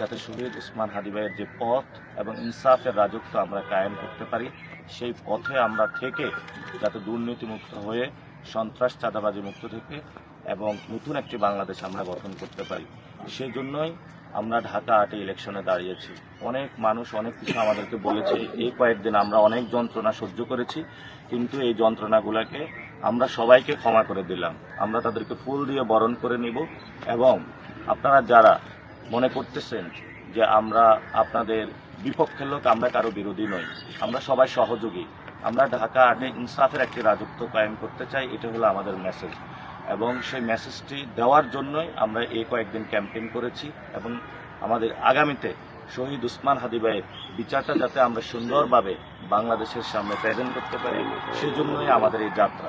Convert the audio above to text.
যাতে শহীদ উসমান হাদি ভাইয়ের যে পথ এবং ইনসাফের রাজত্ব আমরা কায়েম করতে পারি, সেই পথে আমরা থেকে যাতে দুর্নীতিমুক্ত হয়ে, সন্ত্রাস চাঁদাবাজি মুক্ত থেকে এবং নতুন একটি বাংলাদেশ আমরা গঠন করতে পারি। সেই জন্যই আমরা ঢাকা আটে ইলেকশনে দাঁড়িয়েছি। অনেক মানুষ, অনেক কিছু আমাদেরকে বলেছে, এই কয়েকদিন আমরা অনেক যন্ত্রণা সহ্য করেছি, কিন্তু এই যন্ত্রণাগুলোকে আমরা সবাইকে ক্ষমা করে দিলাম। আমরা তাদেরকে ফুল দিয়ে বরণ করে নিব এবং আপনারা যারা মনে করতেছেন যে আমরা আপনাদের বিপক্ষের লোক, আমরা কারও বিরোধী নই। আমরা সবাই সহযোগী। আমরা ঢাকা আটে ইনসাফের একটি রাজত্ব কায়েম করতে চাই, এটা হলো আমাদের মেসেজ এবং সেই মেসেজটি দেওয়ার জন্যই আমরা এই কয়েকদিন ক্যাম্পেইন করেছি এবং আমাদের আগামীতে শহীদ উসমান হাদি ভাইয়ের বিচারটা যাতে আমরা সুন্দরভাবে বাংলাদেশের সামনে প্রেজেন্ট করতে পারি, সেজন্যই আমাদের এই যাত্রা।